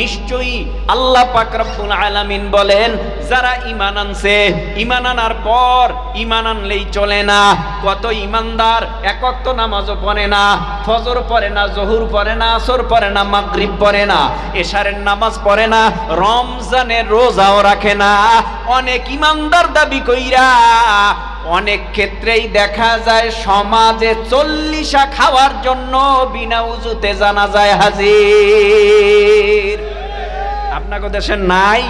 নিশ্চয়ই আল্লাহ পাক আলামিন বলেন, যারা ইমান আনছে ইমান আনার পর ইমান আনলেই চলে না। কত ইমানদার একক তো নামাজও পড়ে না, ফজর পড়ে না, জহুর পড়ে না, আসর পড়ে না, মাগরিব পড়ে না, এশারের নামাজ পড়ে না, রমজানের রোজাও রাখে না। অনেক ইমানদার দাবি কইরা অনেক ক্ষেত্রেই দেখা যায় সমাজে চল্লিশা খাওয়ার জন্য বিনা উজুতে জানা যায় হাজির। আপনাকে দেশে নাই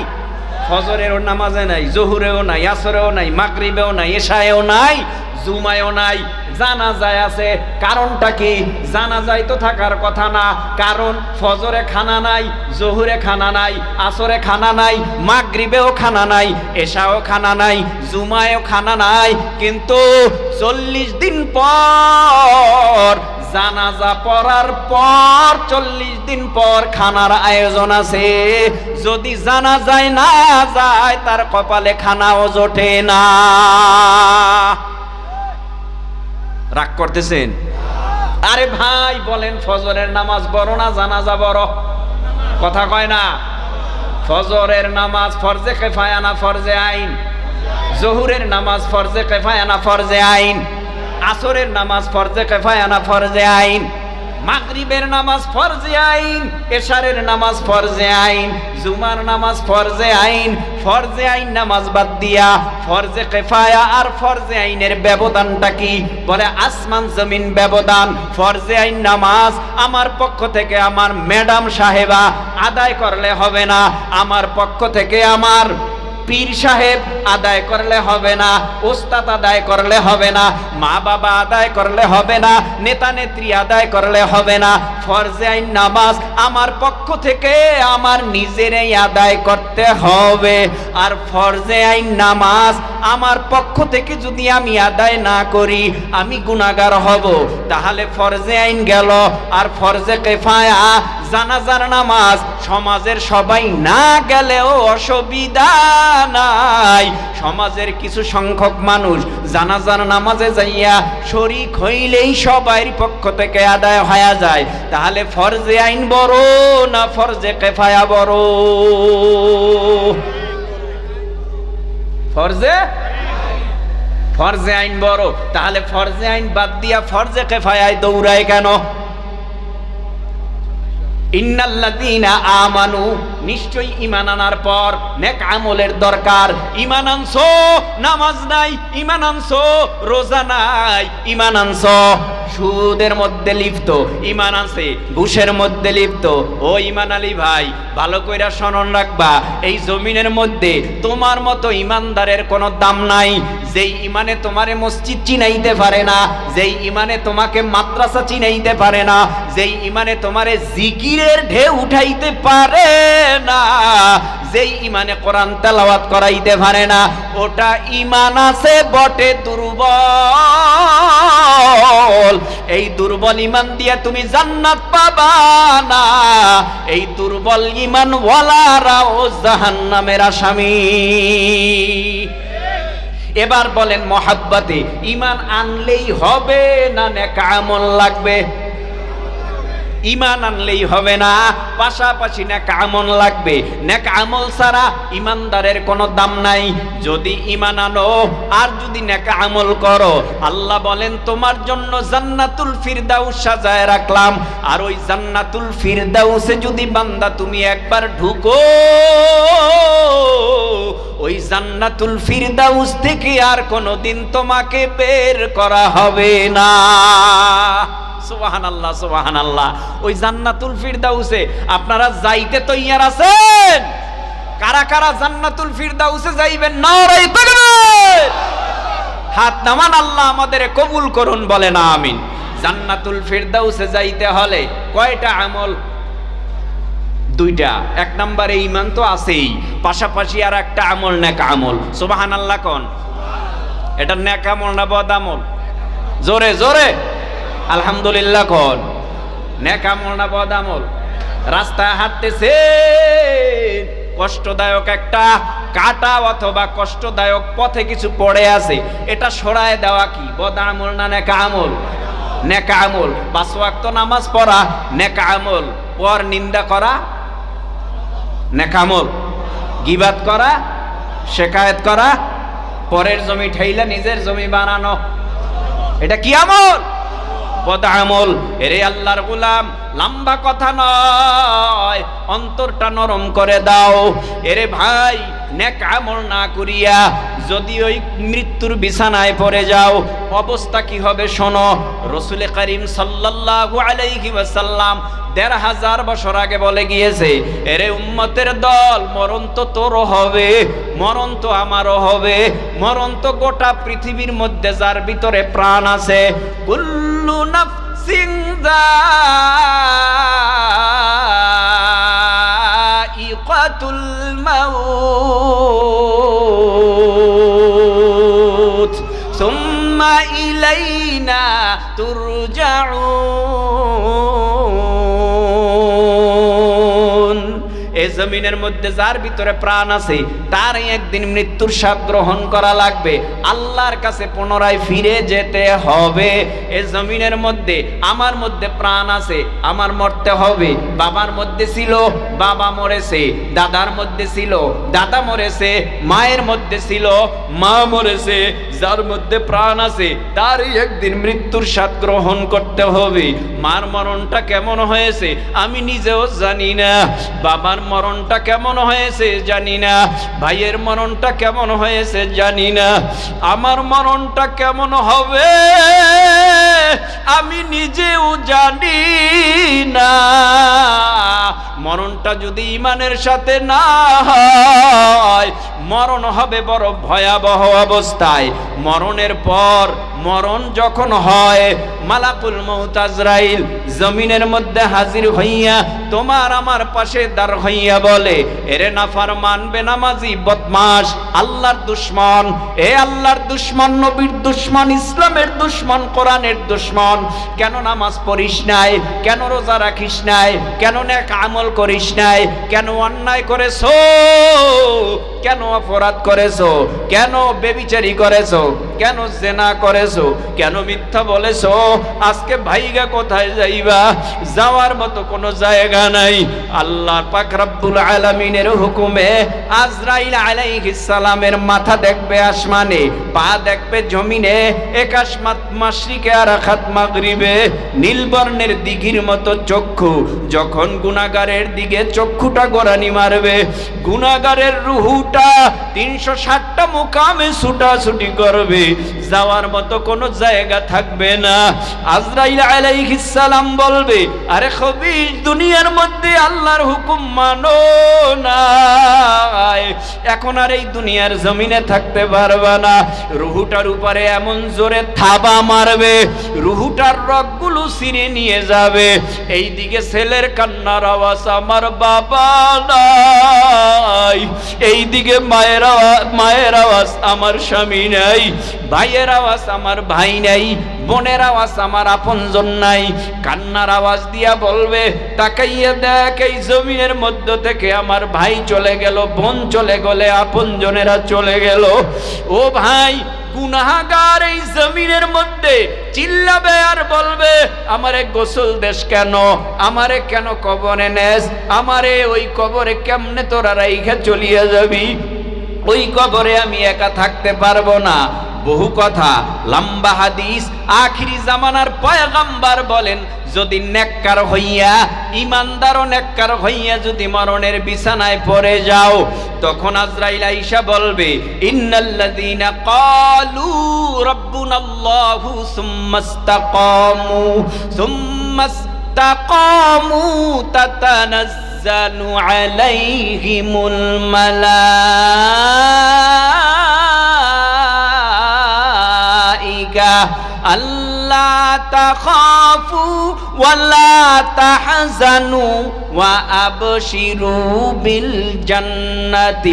ফজরেরও নামাজে নাই, জহুরেও নাই, আসরেও নাই, মাগরিবেও নাই, এশায়েও নাই, জুমায়ও নাই। জানা যায় আছে, কারণটা কি? জানা যায় তো থাকার কথা না, কারণ ফজরে খানা নাই, জহুরে খানা নাই, আসরে খানা নাই, মাগরিবেও খানা নাই, এশাও খানা নাই, জুমায়ও খানা নাই, কিন্তু চল্লিশ দিন পর জানাজা পড়ার পর চল্লিশ দিন পর খানার আয়োজন আছে। যদি জানা যায় না যায়, তার কপালে খানাও জোটে না। রাগ করতেছেন? আরে ভাই, বলেন ফজরের নামাজ বড় না জানাজা বড়? কথা কয় না। ফজরের নামাজ ফরজে কেফায়ানা ফরজে আইন? জহুরের নামাজ ফরজে কেফায়ানা ফরজে আইন? আসরের নামাজ ফরজে কেফায়ানা ফরজে আইন। মাগরিবের নামাজ ফরজে আইন, এশারের নামাজ ফরজে আইন, জুমার নামাজ ফরজে আইন ফরজে আইন নামাজ বাদ দিয়া ফরজে কেফায়া আর ফরজে আইনের ব্যবধানটা কি? বলে, আসমান জমিন ব্যবধান, ফরজে আইন নামাজ আমার পক্ষ থেকে আমার ম্যাডাম সাহেবা আদায় করলে হবে না, আমার পক্ষ থেকে আমার পীর সাহেব আদায় করলে হবে না ওস্তাদ আদায় করলে হবে না মা বাবা আদায় করলে হবে না নেতা নেত্রী আদায় করলে হবে না, ফরজে আইন নামাজ আমার পক্ষ থেকে আমার নিজেরই আদায় করতে হবে। আর ফরজে আইন নামাজ আমার পক্ষ থেকে যদি আমি আদায় না করি, আমি গুণাগার হব। তাহলে ফরজে আইন গেল, আর ফরজে কেফায়া জানাজার নামাজ, সমাজের সবাই না গেলেও অসুবিধা নাই। সমাজের কিছু সংখ্যক মানুষ জানাজার নামাজে যাইয়া শরিক হইলেই সবাই পক্ষ থেকে আদায় হয়ে যায়। তাহলে ফরজে আইন বড় না ফরজে কেফায়া বড়? ফরজে? ফরজে আইন বড়। তাহলে ফরজে আইন বাদ দিয়া ফরজে কেফায়ায় দৌড়ায় কেন? ইন্নাল্লাযীনা আমানু, নিশ্চয়ই ইমান আনার পর নেক আমলের দরকার। ইমান আনছো, নামাজ নাই ইমান আনছো, রোজা নাই ইমান আনছো। সুদের মধ্যে লিপ্ত ইমান আছে ঘুষের মধ্যে লিপ্ত। ও ইমান আলী ভাই, ভালো কইরা স্মরণ রাখবা, এই জমিনের মধ্যে তোমার মতো ইমানদারের কোনো দাম নাই। যেই ইমানে তোমারে মসজিদ চিনাইতে পারে না, যেই ইমানে তোমাকে মাদ্রাসা চিনাইতে পারে না, যেই ইমানে তোমারে জিকিরের ঢেউ উঠাইতে পারে না, যেই ইমানে কোরআন তেলাওয়াত করাইতে পারে না ওটা ইমান আছে, বটে দুর্বল। এই দুর্বল ইমান দিয়ে তুমি জান্নাত পাবা না। এই দুর্বল ইমান ওয়ালারাও জাহান্নামের আসামি। এবার বলেন, মহাব্বাতে ইমান আনলেই হবে না নেকা আমল লাগবে? ইমান আনলেই হবে না। পাশাপাশি নেকা আমল লাগবে। নেকা আমল ছাড়া ইমানদারের কোনো দাম নাই। যদি ইমান আনো, আর যদি নেকা আমল করো, আল্লাহ বলেন, তোমার জন্য জান্নাতুল ফিরদাউস সাজায় রাখলাম। আর ওই জান্নাতুল ফিরদাউসে যদি বান্দা তুমি একবার ঢুকো, ওই জান্নাতুল ফিরদাউস থেকে আর কোনোদিন তোমাকে বের করা হবে না। সুবাহান ওই জান্নাতুল ফিরদাউসে আপনারা যাইতে তৈয়ার আছেন? কারা কারা জান্নাতুল ফিরদাউসে যাইবেন? নারাই হাত নামান আল্লাহ আমাদের কবুল করুন বলে না আমিন। জান্নাতুল ফিরদাউসে যাইতে হলে কয়টা আমল? দুইটা। এক নম্বরে ইমান তো আছেই। পাশাপাশি আর একটা আমল, নেক আমল। সুবাহান আল্লাহ কন। এটা নেক আমল না বদ আমল? জোরে জোরে। আলহামদুলিল্লাহ কন নেক আমল বদ আমল। রাস্তায় হাঁটতেছে। কষ্টদায়ক একটা কাটা অথবা কষ্টদায়ক পথে কিছু পড়ে আছে। এটা সরায় দেওয়া কি? বদ আমল না নেকা আমল? নেকা আমল। পাঁচ ওয়াক্ত নামাজ পড়া, নেকা আমল। পর নিন্দা করা নেকামল গিবাত করা, শেকায়েত করা, পরের জমি ঠাইলা নিজের জমি বানানো। এটা কি আমল? বদ আমল। এরে আল্লাহর গুলাম, লম্বা কথা নয়, অন্তরটা নরম করে দাও। এরে ভাই, নেক আমল না করিয়া যদি ওই মৃত্যুর বিছানায় পড়ে যাও, অবস্থা কি হবে শোনো? রসুলে করিম সাল্লাল্লাহু আলাইহি ওয়াসাল্লাম দেড় হাজার বছর আগে বলে গিয়েছে, এরে উম্মতের দল, মরণ তো তোরও হবে, মরণ তো আমারও হবে, মরণ তো গোটা পৃথিবীর মধ্যে যার ভিতরে প্রাণ আছে। কুল্লু নাফসিং যায়িকাতুল মাউত। সুম্মা ইলাইনা তুরজাউন। জমিনের মধ্যে যার ভিতরে প্রাণ আছে তার একদিন মৃত্যুর স্বাদ গ্রহণ করা লাগবে। আল্লাহর কাছে পুনরায় ফিরে যেতে হবে। এই জমিনের মধ্যে আমার মধ্যে প্রাণ আছে, আমার মরতে হবে। বাবার মধ্যে ছিল, বাবা মরেছে। দাদার মধ্যে ছিল, দাদা মরেছে। মায়ের মধ্যে ছিল, মা মরেছে। যার মধ্যে প্রাণ আছে, তারই একদিন মৃত্যুর স্বাদ গ্রহণ করতে হবে। মার মরণটা কেমন হয়েছে, আমি নিজেও জানি না। বাবার মরণটা কেমন হয়েছে জানি না। ভাইয়ের মরণটা কেমন হয়েছে জানি না। আমার মরণটা কেমন হবে আমি নিজেও জানি না। মরণটা যদি ইমানের সাথে না হয়, মরণ হবে বড় ভয়াবহ অবস্থায়। মরণের পর মরণ যখন হয়, মালাকুল মৌত আজরাইল জমিনের মধ্যে হাজির হইয়া তোমার আমার পাশে দাঁড় হইয়া বলে, এরে নাফার মানবে নামাজি বদমাস আল্লাহর দুশ্মন। এ আল্লাহর দুশ্মন, নবীর দুশ্মন, ইসলামের দুশ্মন, কোরআনের দুশ্মন। কেন নামাজ পড়িস নাই? কেন রোজা রাখিস নাই? কেন নেক আমল করিস নাই? কেন অন্যায় করেছ? কেন অপরাধ করেছ? কেন বেবিচারি করেছ? কেন জেনা করেছ? কেন মিথ্যা বলেছ? আজকে ভাইগা কোথায় যাইবা? যাওয়ার মতো কোনো জায়গা নাই। আল্লাহ পাক আলামিনের হুকুমে আজরাইল আলাইহিস সালামের মাথা দেখবে আসমানে, পা দেখবে জমিনে, একাশ মাসরিকে আর আখাত মাগরিবে, নীলবর্ণের দিঘির মতো চক্ষু, যখন গুনাগারের দিকে চক্ষুটা গোরানি মারবে, গুনাগারের রুহুটা তিনশো ষাটটা মুকামে ছুটাছুটি করবে। যাওয়ার মতো কোনো জায়গা থাকবে না। আজরাইল আলাইহিস সালাম বলবে, আরে খবিস দুনিয়ার মধ্যে আল্লাহর হুকুম মানো না। এখন আর এই দুনিয়ার জমিনে থাকতে পারবে না। রুহুটার উপরে এমন জোরে থাবা মারবে, রুহুটার রগগুলো ছিঁড়ে নিয়ে যাবে। এই দিকে ছেলের কান্নার আওয়াজ, আমার বাবা নাই। এই দিকে মায়ের আওয়াজ মায়ের আওয়াজ, আমার স্বামী নাই। ভাইয়ের আওয়াজ আমার ভাই নাই, বোনের আওয়াজ আমার আপনজন নাই। কান্নার আওয়াজ দিয়া বলবে, তাকাইয়া দেখ, এই জমিনের মধ্য থেকে আমার ভাই চলে গেল, বোন চলে গেলে আপন আপনজনেরা চলে গেল। ও ভাই, গুনাহাগার এই জমিনের মধ্যে চিল্লাবে আর বলবে, আমারে গোসল দেশ কেন? আমারে কেন কবরে নেস? আমারে ওই কবরে কেমনে তোরা রাইখা চলিয়া যাবি? ওই কবরে আমি একা থাকতে পারব না। বহু কথা, লম্বা হাদিস, আখিরি জামানার পয়গাম্বার বলেন, যদি নেককার হইয়া ইমানদার নেককার হইয়া যদি মরণের বিছানায় পড়ে যাও, তখন আজরাইল আইসা বলবে, ইন্নাল্লাযীনা ক্বালু রাব্বুনাল্লাহু সুম্মাস্তাকামু সুম্মাস্তাকামু তাতানাজ্জালু আলাইহিমুল মালাইকা আল্লাহ তাখাফু ওয়ালা তাহজানু ওয়া আবশিরু বিল জান্নাতিল্লাতী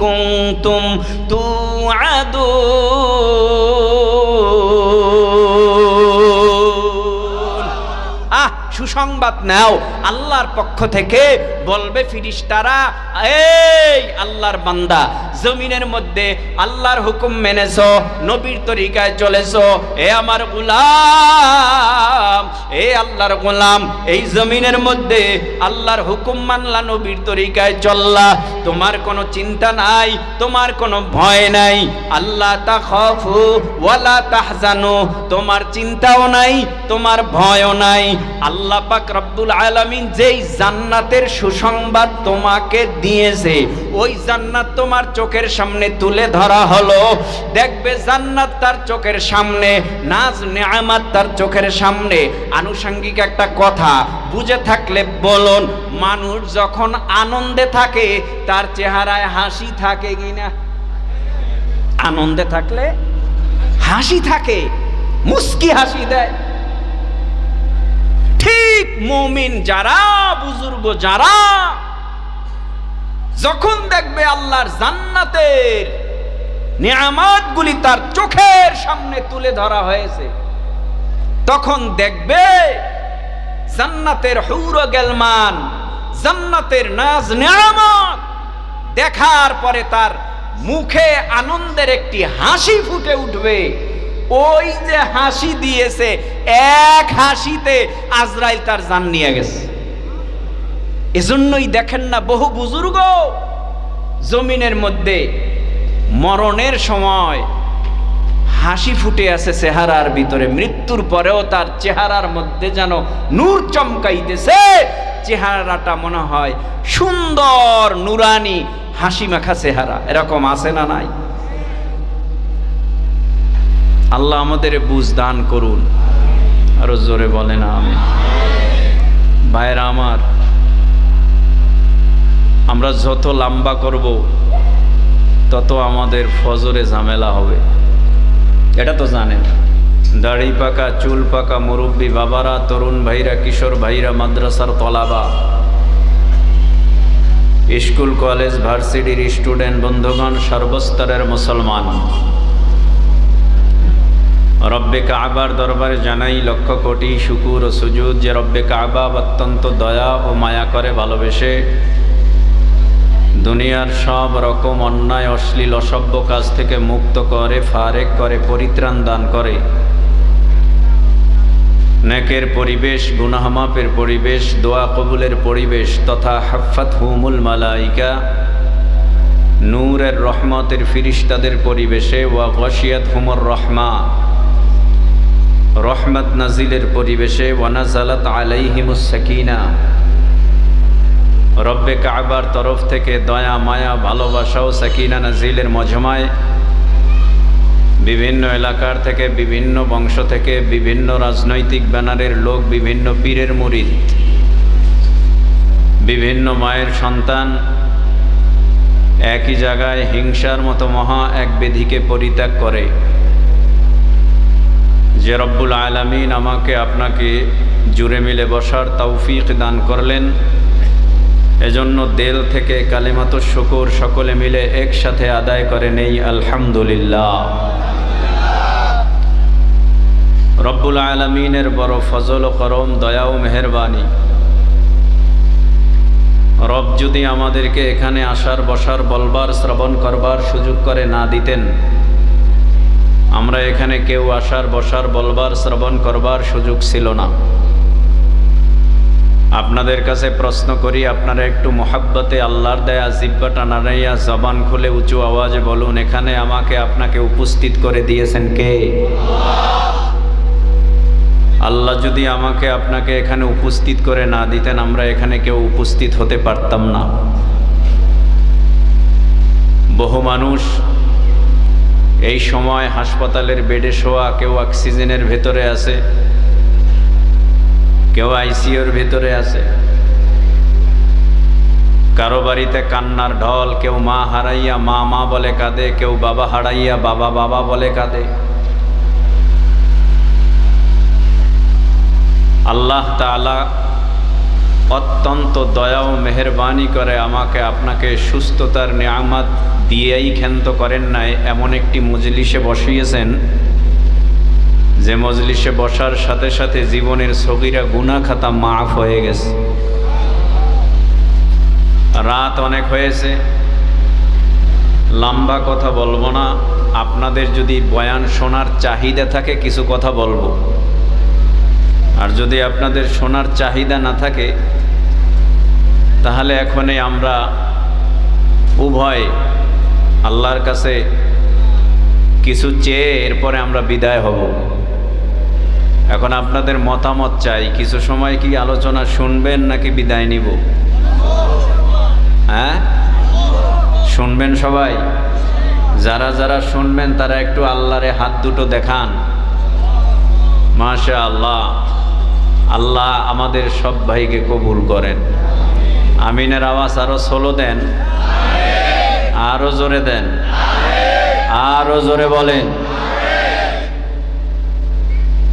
কুনতুম তুআদুন। সুসংবাদ নাও। আল্লাহর পক্ষ থেকে বলবে ফিরিস্তারা, এই আল্লাহর বান্দা, জমিনের মধ্যে আল্লাহর হুকুম মেনেছো, নবীর তরিকায় চলেছ, এ আমার গোলাম, এ আল্লাহর গোলাম, এই জমিনের মধ্যে আল্লাহর হুকুম মানলা, নবীর তরিকায় চললা। তোমার কোনো চিন্তা নাই, তোমার কোনো ভয় নাই। আল্লাহ তা খফু ওয়ালা তাহজানু, তোমার চিন্তাও নাই, তোমার ভয়ও নাই। আল্লাহ পাক রব্বুল আলামিন যেই জান্নাতের সুসংবাদ তোমাকে দিয়েছে, ওই জান্নাত তোমার চোখের সামনে তুলে ধরা হলো। দেখবে জান্নাত তার চোখের সামনে, নাজ নেয়ামাত তার চোখের সামনে। আনুষঙ্গিক একটা কথা, বুঝে থাকলে বলুন, মানুষ যখন আনন্দে থাকে, তার চেহারায় হাসি থাকে কিনা আনন্দে থাকলে হাসি থাকে, মুস্কি হাসি দেয়। ঠিক মুমিন যারা, বুজুর্গ যারা, যখন দেখবে আল্লাহর জান্নাতের নিয়ামতগুলি তার চোখের সামনে তুলে ধরা হয়েছে, তখন দেখবে জান্নাতের হৌর গেলমান, জান্নাতের নাজ নিয়ামত দেখার পরে তার মুখে আনন্দের একটি হাসি ফুটে উঠবে। ওই যে হাসি দিয়েছে, এক হাসিতে আজরাইল তার জান নিয়ে গেছে। এজন্যই দেখেন না বহু বুজুর্গ জমিনের মধ্যে মরণের সময় হাসি ফুটে আছে চেহারার ভিতরে। মৃত্যুর পরেও তার চেহারার মধ্যে যেন নূর চমকাইতেছে। চেহারাটা মনে হয় সুন্দর, নুরানি হাসি মাখা চেহারা। এরকম আছে না নাই? আল্লাহ আমাদের বুঝ দান করুন। আরও জোরে বলে না আমি ভাইরা আমার, আমরা যত লম্বা করব, তত আমাদের ফজরে ঝামেলা হবে। এটা তো জানেন। দাড়ি পাকা, চুল পাকা, মুরব্বী বাবারা, তরুণ ভাইরা, কিশোর ভাইরা, মাদ্রাসার তলাবা। স্কুল, কলেজ, ভার্সিটির স্টুডেন্ট, বন্ধুগণ, সর্বস্তরের মুসলমান। রব্বে কাবার দরবারে জানাই লক্ষ কোটি শুকুর ও সুজুদ যে রব্বে কাবা অত্যন্ত দয়া ও মায়া করে ভালোবেসে দুনিয়ার সব রকম অন্যায়, অশ্লীল, অসভ্য কাজ থেকে মুক্ত করে, ফারেক করে, পরিত্রাণ দান করে। নেকের পরিবেশ, গুনাহমাপের পরিবেশ, দোয়া কবুলের পরিবেশ তথা হাফাত হুমুল মালাইকা, নূরের রহমতের ফিরিস্তাদের পরিবেশে ওয়া গশিয়াত হুমর রহমা। রহমত নাজিলের পরিবেশে ওয়ানাজালাত আলাইহিমুস সাকিনা। রব্বে কাবার তরফ থেকে দয়া, মায়া, ভালোবাসা ও সাকিনা নাজিলের মজমায় বিভিন্ন এলাকার থেকে, বিভিন্ন বংশ থেকে, বিভিন্ন রাজনৈতিক ব্যানারের লোক, বিভিন্ন পীরের মুরিদ, বিভিন্ন মায়ের সন্তান একই জায়গায় হিংসার মতো মহা এক বেধিকে পরিত্যাগ করে। যে রব্বুল আলামিন আমাকে আপনাকে জুড়ে মিলে বসার তৌফিক দান করলেন। এজন্য দেল থেকে কালেমাত শুকুর সকলে মিলে একসাথে আদায় করে নেই, আলহামদুলিল্লাহ। রব্বুল আলমিনের বড় ফজল করম, দয়া ও মেহরবানি। রব যদি আমাদেরকে এখানে আসার, বসার, বলবার, শ্রবণ করবার সুযোগ করে না দিতেন আমরা এখানে কেউ আসার, বসার, বলবার, শ্রবণ করবার সুযোগ ছিল না। আপনাদের কাছে প্রশ্ন করি, আপনারা একটু মোহাব্বতে আল্লাহর দেয়া জিব্বা টানারাইয়া জবান খুলে উঁচু আওয়াজে বলুন, এখানে আমাকে আপনাকে উপস্থিত করে দিয়েছেন কে? আল্লাহ যদি আমাকে আপনাকে এখানে উপস্থিত করে না দিতেন, আমরা এখানে কেউ উপস্থিত হতে পারতাম না। বহু মানুষ এই সময় হাসপাতালের বেডে শোয়া কেউ অক্সিজেনের ভেতরে আছে? কেউ আইসিওর ভেতরে আছে? কারও বাড়িতে কান্নার ঢল, কেউ মা হারাইয়া, মা মা বলে কাঁদে, কেউ বাবা হারাইয়া, বাবা বাবা বলে কাঁদে। আল্লাহ তালা অত্যন্ত দয়া ও মেহরবানি করে আমাকে আপনাকে সুস্থতার নিয়ামত দিয়েই ক্ষান্ত করেন নাই, এমন একটি মজলিসে বসিয়েছেন, যে মজলিসে বসার সাথে সাথে জীবনের সগিরা গুনা খাতা মাফ হয়ে গেছে। রাত অনেক হয়েছে, লম্বা কথা বলব না, আপনাদের যদি বয়ান শোনার চাহিদা থাকে কিছু কথা বলব। আর যদি আপনাদের শোনার চাহিদা না থাকে তাহলে এখনই আমরা উভয় আল্লাহর কাছে কিছু চেয়ে এরপরে আমরা বিদায় হব। এখন আপনাদের মতামত চাই, কিছু সময় কি আলোচনা শুনবেন নাকি বিদায় নিব? হ্যাঁ? শুনবেন সবাই? যারা যারা শুনবেন তারা একটু আল্লাহরে হাত দুটো দেখান। মাশা আল্লাহ আল্লাহ আমাদের সব ভাইকে কবুল করেন। আমিনের আওয়াজ আরও সোলো দেন। আরও জোরে দেন। আরও জোরে বলেন।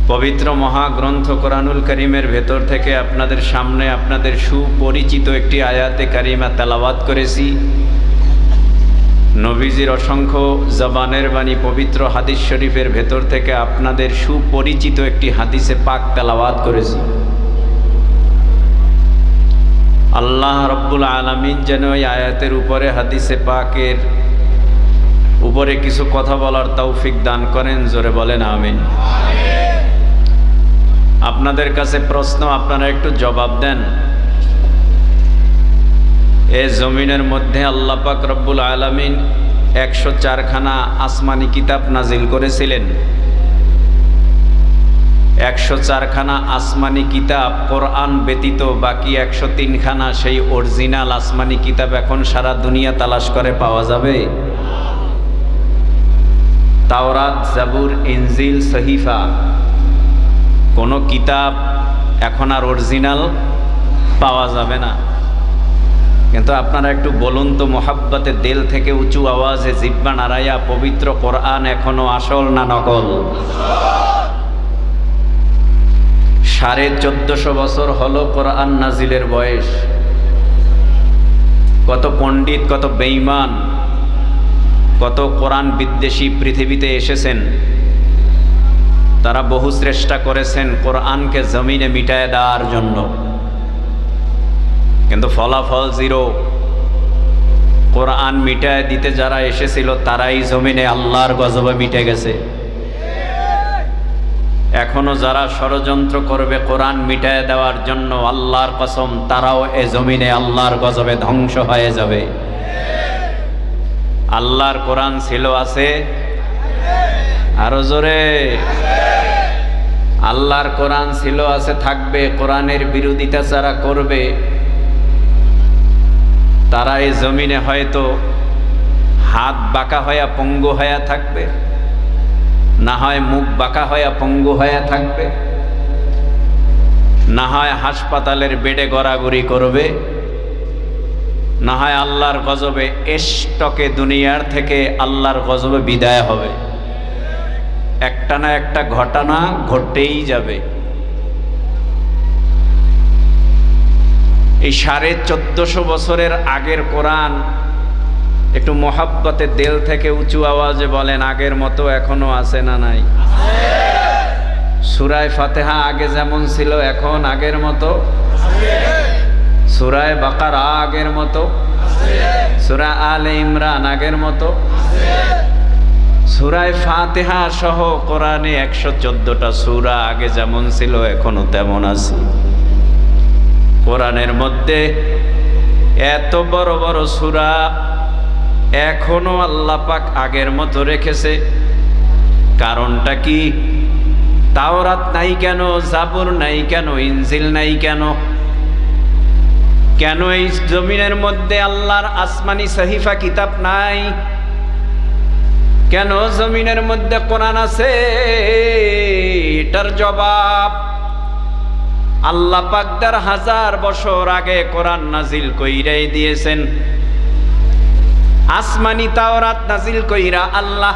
পবিত্র মহাগ্রন্থ কোরআনুল করিমের ভেতর থেকে আপনাদের সামনে আপনাদের সুপরিচিত একটি আয়াতে কারিমা তেলাওয়াত করেছি। নবীজির অসংখ্য জবানের বাণী পবিত্র হাদিস শরীফের ভেতর থেকে আপনাদের সুপরিচিত একটি হাদিসে পাক তেলাওয়াত করেছি। আল্লাহ রব্বুল আলমিন যেন ওই আয়াতের উপরে, হাদিসে পাকের উপরে কিছু কথা বলার তৌফিক দান করেন, জোরে বলেন আমিন। আপনাদের কাছে প্রশ্ন, আপনারা একটু জবাব দেন। এ জমিনের মধ্যে আল্লাহ পাক রব্বুল আলমিন একশো চারখানা আসমানি কিতাব নাজিল করেছিলেন। একশো চারখানা আসমানি কিতাব কোরআন ব্যতীত বাকি একশো তিনখানা সেই অরিজিনাল আসমানি কিতাব এখন সারা দুনিয়া তালাশ করে পাওয়া যাবে। তাওরাত, জাবুর, ইনজিল, সহিফা, কোনো কিতাব এখন আর অরিজিনাল পাওয়া যাবে না। কিন্তু আপনারা একটু বলুন তো, মোহাব্বতে দেল থেকে উঁচু আওয়াজে জিব্বা নারায়া পবিত্র কোরআন এখনও আসল না নকল? সাড়ে চোদ্দশো বছর হলো কোরআন নাজিলের বয়স। কত পণ্ডিত, কত বেঈমান, কত কোরআন বিদ্বেষী পৃথিবীতে এসেছেন। তারা বহু চেষ্টা করেছেন কোরআনকে জমিনে মিটায় দেওয়ার জন্য। কিন্তু ফলাফল জিরো। কোরআন মিটায় দিতে যারা এসেছিল, তারাই জমিনে আল্লাহর গজবে মিটে গেছে। এখনও যারা ষড়যন্ত্র করবে কোরআন মিটায় দেওয়ার জন্য আল্লাহর কসম, তারাও এ জমিনে আল্লাহর গজবে ধ্বংস হয়ে যাবে। আল্লাহর কোরআন ছিল, আছে? আরও জোরে। আল্লাহর কোরআন ছিল, আছে, থাকবে, কোরআনের বিরোধিতা যারা করবে, তারা এই জমিনে হয়তো হাত বাঁকা হয়ে পঙ্গু হয়ে থাকবে। না হয় মুখ বাঁকা হয়ে পঙ্গু হয়ে থাকবে, না হয় হাসপাতালের বেডে গড়াগড়ি করবে, না হয় আল্লাহর গজবে এষ্টকে দুনিয়ার থেকে আল্লাহর গজবে বিদায় হবে। একটা না একটা ঘটনা ঘটেই যাবে। এই সাড়ে চোদ্দশো বছরের আগের কোরআন একটু মোহাব্বতের দেল থেকে উঁচু আওয়াজে বলেন, আগের মতো এখনও আছে না নাই? সুরায় ফাতেহা আগে যেমন ছিল, এখন আগের মতো? সুরায় বাকার আগের মতো? সুরা আলে ইমরান আগের মতো? সুরায় ফাতেহা সহ কোরআনে একশো চোদ্দটা সুরা আগে যেমন ছিল, এখনও তেমন আছে। কোরআনের মধ্যে এত বড় বড় সুরা এখনও আল্লাহ পাক আগের মতো রেখেছে। কারণটা কি? তাওরাত নাই কেন? জাবুর নাই কেন? ইনজিল নাই কেন? কেন এই জমিনের মধ্যে আল্লাহর আসমানি সহিফা কিতাব নাই? কেন জমিনের মধ্যে কোরআন আছে? এটার জবাব। আল্লাহ পাকদার হাজার বছর আগে কোরআন নাজিল কইরাই দিয়েছেন। আসমানি তাওরাত নাজিল কইরা আল্লাহ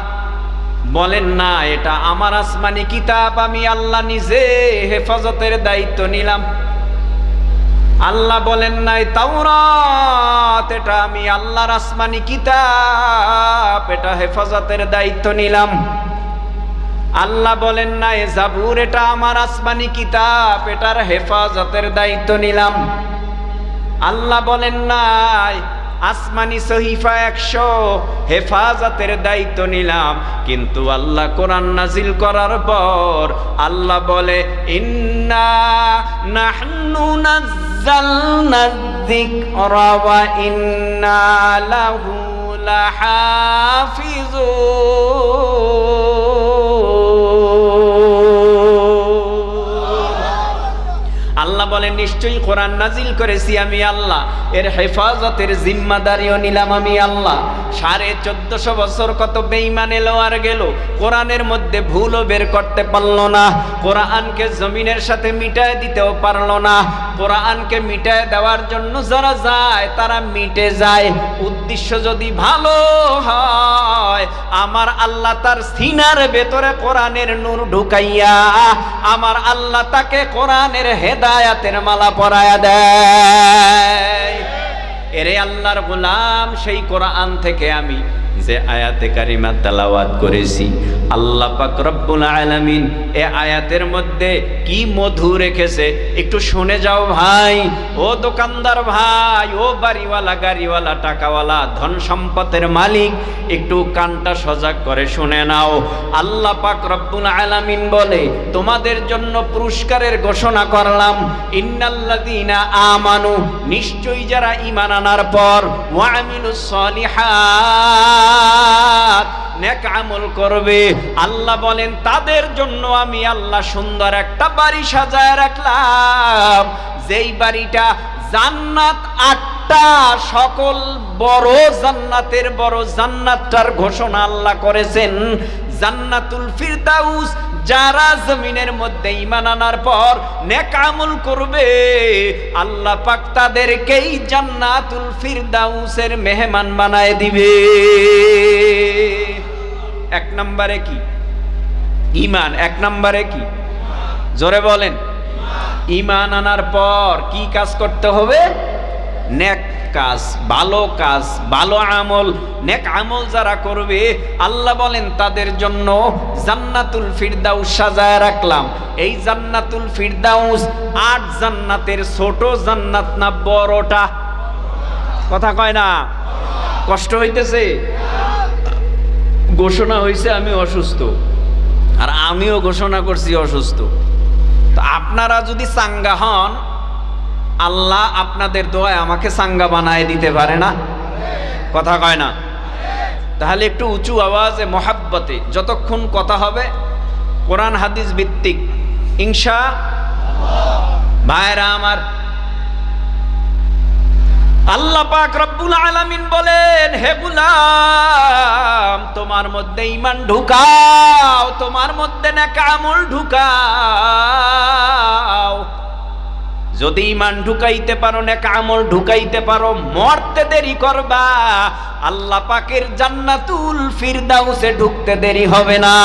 বলেন, না, এটা আমার আসমানি কিতাব, আমি আল্লাহ নিজে হেফাজতের দায়িত্ব নিলাম। আল্লাহ বলেন, নাই, তাওরাত, এটা আমি আল্লাহর আসমানি কিতাব, এটা হেফাজতের দায়িত্ব নিলাম। আল্লাহ বলেন না এ জাবুর, এটা আমার আসমানি কিতাব, এটার হেফাজতের দায়িত্ব নিলাম। আল্লাহ বলেন, নাই আসমানি সহিফা একশো, হেফাজতের দায়িত্ব নিলাম। কিন্তু আল্লাহ কোরআন নাজিল করার পর আল্লাহ বলে, ইন্না নাহনু ইন্না বলেন নিশ্চয়ই কোরআন নাজিল করেছি আমি আল্লাহ। এর হেফাজতের জিম্মাদারিও নিলাম আমি আল্লাহ। সাড়ে চোদ্দশো বছর কত বেইমান এলো আর গেল। কোরআনের মধ্যে ভুলও বের করতে পারল না। কোরআনকে জমিনের সাথে মিটায় দিতেও পারল না। কোরআনকে মিটায় দেওয়ার জন্য যারা যায়, তারা মিটে যায়। উদ্দেশ্য যদি ভালো হয়, আমার আল্লাহ তার সিনার ভেতরে কোরআনের নূর ঢুকাইয়া, আমার আল্লাহ তাকে কোরআনের হেদায়াতের মালা পরায়া দেয়। এরে আল্লাহর গোলাম সেই কোরআন থেকে আমি যে আয়াতে কারিমা তেলাওয়াত করেছি। আল্লাহ পাক রব্বুল আলামিন এ আয়াতের মধ্যে কি মধু রেখেছে একটু শুনে যাও ভাই। ও দোকানদার ভাই, ও বাড়িওয়ালা, গাড়িওয়ালা, টাকাওয়ালা, ধন সম্পদের মালিক, একটু কানটা সজাগ করে শুনে নাও। আল্লাহ পাক রব্বুল আলামিন বলে, তোমাদের জন্য পুরস্কারের ঘোষণা করলাম, ইন্নাল্লাযীনা আমানু, নিশ্চয়ই যারা ঈমান আনার পর, ওয়া আমিলুস সলিহাত। নেক আমল করবে। আল্লাহ বলেন, তাদের জন্য আমি আল্লাহ সুন্দর একটা বাড়ি সাজায় রাখলাম। যেই বাড়িটা জান্নাত আটটা, সকল বড় জান্নাতের বড় জান্নাতটার ঘোষণা আল্লাহ করেছেন। জান্নাতুল ফিরদাউস যারা জমিনের মধ্যে ইমান আনার পর নেক আমল করবে, আল্লাহ পাক তাদেরকেই জান্নাতুল ফিরদাউসের মেহমান বানায় দিবে। এক নম্বরে কি? ইমান এক নম্বরে কি? জোরে বলেন। ইমান আনার পর কি কাজ করতে হবে? নেক কাজ, ভালো কাজ, ভালো আমল, নেক আমল যারা করবে, আল্লাহ বলেন, তাদের জন্য জান্নাতুল ফিরদাউস সাজায় রাখলাম। এই জান্নাতুল ফিরদাউস আট জান্নাতের ছোট জান্নাত না বড়টা? কথা কয় না? কষ্ট হইতেছে? ঘোষণা হয়েছে আমি অসুস্থ। আর আমিও ঘোষণা করছি অসুস্থ। তো আপনারা যদি চাঙ্গা হন আল্লাহ আপনাদের দোয়ায় আমাকে চাঙ্গা বানায় দিতে পারে না। কথা কয় না? তাহলে একটু উঁচু আওয়াজে মহাব্বতে, যতক্ষণ কথা হবে, কোরআন হাদিস ভিত্তিক। ইংসা ভাইরা আমার, আল্লাহ পাক রব্বুল আলামিন বলেন, হে গুলাম, তোমার মধ্যে ঈমান ঢুকাও, তোমার মধ্যে নেক আমল ঢুকাও। যদি ইমান ঢুকাইতে পারো, নেক আমল ঢুকাইতে পারো, মরতে দেরি করবা। আল্লাহ পাকের জান্নাতুল ফিরদাউসে ঢুকতে দেরি হবে না।